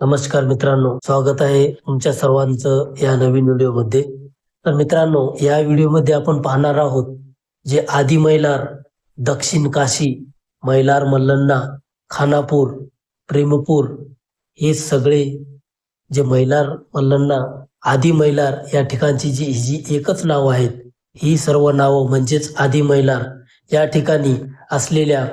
नमस्कार मित्रांनो स्वागत आहे तुमच्या सर्वांचं या नवीन व्हिडिओमध्ये. तर मित्रांनो या व्हिडिओमध्ये आपण पाहणार आहोत जे आदी मैलार दक्षिण काशी मैलार मल्लन्ना खानापूर प्रेमपूर हे सगळे जे मैलार मल्लन्ना आदी मैलार या ठिकाणची जी जी एकच नाव आहेत ही सर्व नावं म्हणजेच आदी मैलार या ठिकाणी असलेल्या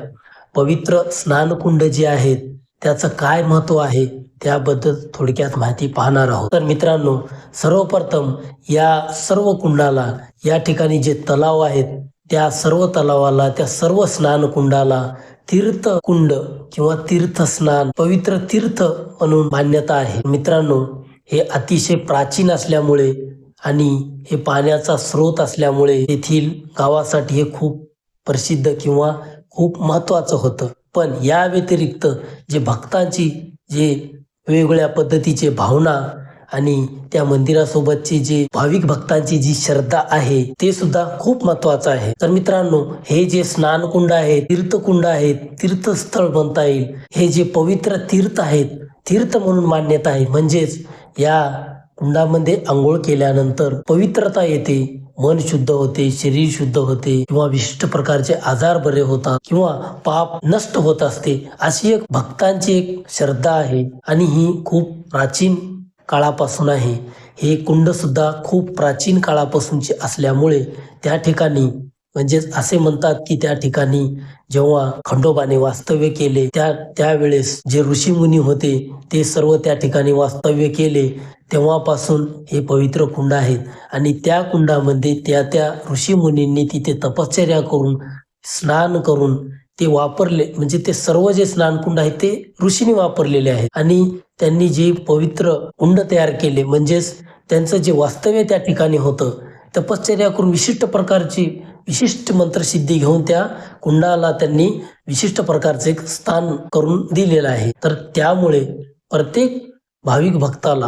पवित्र स्नानकुंड जे आहेत त्याचं काय महत्त्व आहे त्याबद्दल थोडक्यात माहिती पाहणार आहोत. तर मित्रांनो सर्वप्रथम या सर्व कुंडाला या ठिकाणी जे तलाव आहेत त्या सर्व तलावाला त्या सर्व स्नान कुंडाला तीर्थ कुंड किंवा तीर्थ स्नान पवित्र तीर्थ म्हणून मान्यता आहे. मित्रांनो हे अतिशय प्राचीन असल्यामुळे आणि हे पाण्याचा स्रोत असल्यामुळे येथील गावासाठी हे खूप प्रसिद्ध किंवा खूप महत्वाचं होतं. पण या व्यतिरिक्त जे भक्तांची जे वेगवेगळ्या पद्धतीचे भावना आणि त्या मंदिरासोबतची जे भाविक भक्तांची जी श्रद्धा आहे ते सुद्धा खूप महत्वाचं आहे. तर मित्रांनो हे जे स्नानकुंड आहे तीर्थकुंड आहेत तीर्थस्थळ म्हणता येईल हे जे पवित्र तीर्थ आहेत तीर्थ म्हणून मान्यता आहे. म्हणजेच या कुंडामध्ये आंघोळ केल्यानंतर पवित्रता येते मन शुद्ध होते शरीर शुद्ध होते किंवा विशिष्ट प्रकारचे आजार बरे होतात किंवा पाप नष्ट होत असते अशी एक भक्तांची एक श्रद्धा आहे आणि ही खूप प्राचीन काळापासून आहे. हे कुंड सुद्धा खूप प्राचीन काळापासूनचे असल्यामुळे त्या ठिकाणी म्हणजेच असे म्हणतात की त्या ठिकाणी जेव्हा खंडोबाने वास्तव्य केले त्या त्यावेळेस जे ऋषीमुनी होते ते सर्व त्या ठिकाणी वास्तव्य केले. तेव्हापासून हे पवित्र कुंड आहेत. आणि त्या कुंडामध्ये त्या त्या ऋषीमुनींनी तिथे तपश्चर्या करून स्नान करून ते वापरले. म्हणजे ते सर्व जे स्नानकुंड आहेत ते ऋषीने वापरलेले आहेत. आणि त्यांनी जे पवित्र कुंड तयार केले म्हणजेच त्यांचं जे वास्तव्य त्या ठिकाणी होतं तपश्चर्या करून विशिष्ट प्रकारची विशिष्ट मंत्रसिद्धी घेऊन त्या कुंडाला त्यांनी विशिष्ट प्रकारचे एक स्थान करून दिलेलं आहे. तर त्यामुळे प्रत्येक भाविक भक्ताला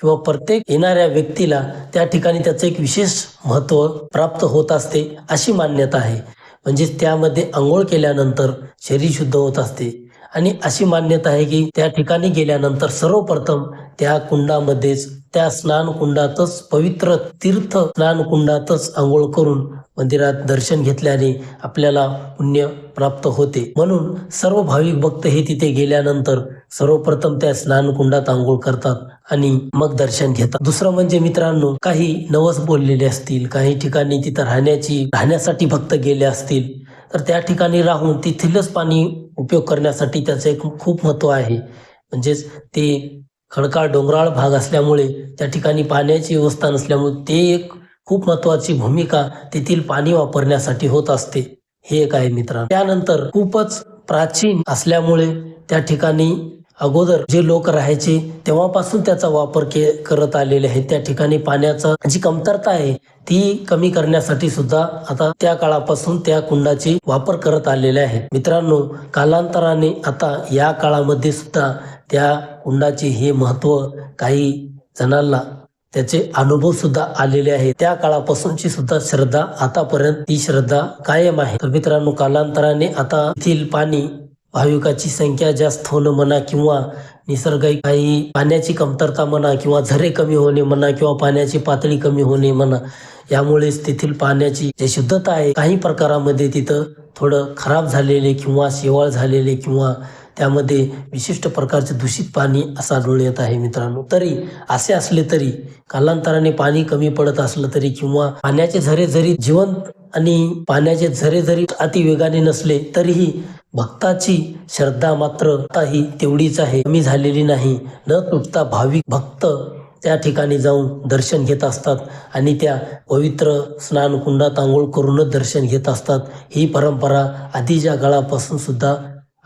किंवा प्रत्येक येणाऱ्या व्यक्तीला त्या ठिकाणी त्याचं एक विशेष महत्त्व प्राप्त होत असते अशी मान्यता आहे. म्हणजेच त्यामध्ये आंघोळ केल्यानंतर शरीर शुद्ध होत असते. आणि अशी मान्यता आहे की त्या ठिकाणी गेल्यानंतर सर्वप्रथम त्या कुंडामध्येच त्या स्नान कुंडातच पवित्र तीर्थ स्नान कुंडातच आंघोळ करून मंदिरात दर्शन घेतल्याने आपल्याला पुण्य प्राप्त होते. म्हणून सर्व भाविक भक्त हे तिथे गेल्यानंतर सर्वप्रथम त्या स्नानकुंडात आंघोळ करतात आणि मग दर्शन घेतात. दुसरं म्हणजे मित्रांनो काही नवस बोललेले असतील काही ठिकाणी तिथं राहण्याची राहण्यासाठी भक्त गेले असतील तर त्या ठिकाणी राहून तिथेलच पाणी उपयोग करण्यासाठी त्याचं एक खूप महत्त्व आहे. म्हणजेच ते खडकाळ डोंगराळ भाग असल्यामुळे त्या ठिकाणी पाण्याची व्यवस्था नसल्यामुळे ते एक खूप महत्वाची भूमिका तेथील पाणी वापरण्यासाठी होत असते. हे एक आहे मित्रांनो. त्यानंतर खूपच प्राचीन असल्यामुळे त्या ठिकाणी अगोदर जे लोक राहायचे तेव्हापासून त्याचा वापर के करत आलेले आहे त्या ठिकाणी पाण्याचा जी कमतरता आहे ती कमी करण्यासाठी सुद्धा आता त्या काळापासून त्या कुंडाचे वापर करत आलेले आहेत. मित्रांनो कालांतराने आता या काळामध्ये सुद्धा त्या कुंडाचे हे महत्त्व काही जणांना त्याचे अनुभव सुद्धा आलेले आहेत. त्या काळापासूनची सुद्धा श्रद्धा आतापर्यंत ती श्रद्धा कायम आहे. तर मित्रांनो कालांतराने आता येथील पाणी भाविकाची संख्या जास्त होणं म्हणा किंवा निसर्गाई काही पाण्याची कमतरता म्हणा किंवा झरे कमी होणे म्हणा किंवा पाण्याची पातळी कमी होणे म्हणा यामुळेच तेथील पाण्याची जे शुद्धता आहे काही प्रकारामध्ये तिथं थोडं खराब झालेले किंवा शेवाळ झालेले किंवा त्यामध्ये विशिष्ट प्रकारचे दूषित पाणी असं आढळून येत आहे मित्रांनो. तरी असे असले तरी कालांतराने पाणी कमी पडत असलं तरी किंवा पाण्याचे झरे जरी जिवंत आणि पाण्याचे झरे जरी अति वेगाने नसले तरीही भक्ताची श्रद्धा मात्र आताही तेवढीच आहे. कमी झालेली नाही. न तुटता भाविक भक्त त्या ठिकाणी जाऊन दर्शन घेत असतात आणि त्या पवित्र स्नान कुंडात आंघोळ करूनच दर्शन घेत असतात. ही परंपरा आधीच्या काळापासून सुद्धा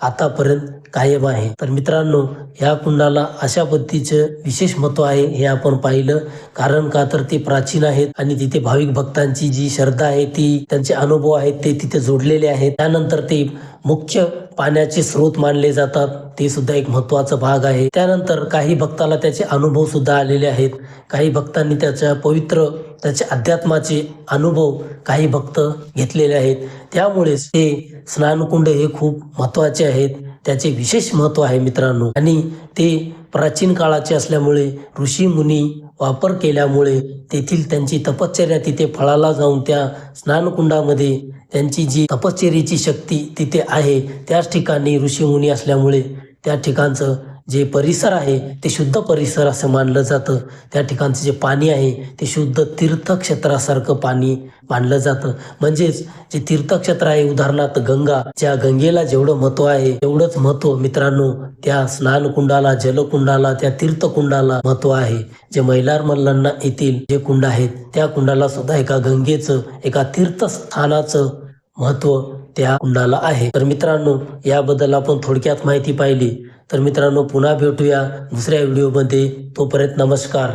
आतापर्यंत कायम आहे. तर मित्रांनो या कुंडाला अशा पद्धतीचं विशेष महत्त्व आहे हे आपण पाहिलं. कारण का तर ते प्राचीन आहेत आणि तिथे भाविक भक्तांची जी श्रद्धा आहे ती त्यांचे अनुभव आहेत ते तिथे जोडलेले आहेत. त्यानंतर ते मुख्य पाण्याचे स्रोत मानले जातात. ते सुद्धा एक महत्त्वाचा भाग आहे. त्यानंतर काही भक्ताला त्याचे अनुभव सुद्धा आलेले आहेत. काही भक्तांनी त्याच्या पवित्र त्याचे अध्यात्माचे अनुभव काही भक्त घेतलेले आहेत. त्यामुळेच हे स्नानकुंड हे खूप महत्त्वाचे आहेत. त्याचे विशेष महत्त्व आहे मित्रांनो. आणि ते प्राचीन काळाचे असल्यामुळे ऋषी मुनी वापर केल्यामुळे तेथील त्यांची तपश्चर्या तिथे फळाला जाऊन त्या स्नानकुंडामध्ये त्यांची जी तपश्चर्याची शक्ती तिथे आहे त्याच ठिकाणी ऋषीमुनी असल्यामुळे त्या ठिकाणचं जे परिसर आहे ते शुद्ध परिसर असं मानलं जातं. त्या ठिकाणचं जे पाणी आहे ते शुद्ध तीर्थक्षेत्रासारखं पाणी मानलं जातं. म्हणजेच जे तीर्थक्षेत्र आहे उदाहरणार्थ गंगा ज्या गंगेला जेवढं महत्त्व आहे तेवढंच महत्त्व मित्रांनो त्या स्नानकुंडाला जलकुंडाला त्या तीर्थकुंडाला महत्त्व आहे. जे मैलार मल्लांना येथील जे कुंड आहेत त्या कुंडाला सुद्धा एका गंगेचं एका तीर्थस्थानाचं महत्त्व त्या कुंडाला आहे. तर मित्रांनो याबद्दल आपण थोडक्यात माहिती पाहिली. तर मित्रांनो पुन्हा भेटूया दुसऱ्या व्हिडिओमध्ये. तोपर्यंत नमस्कार.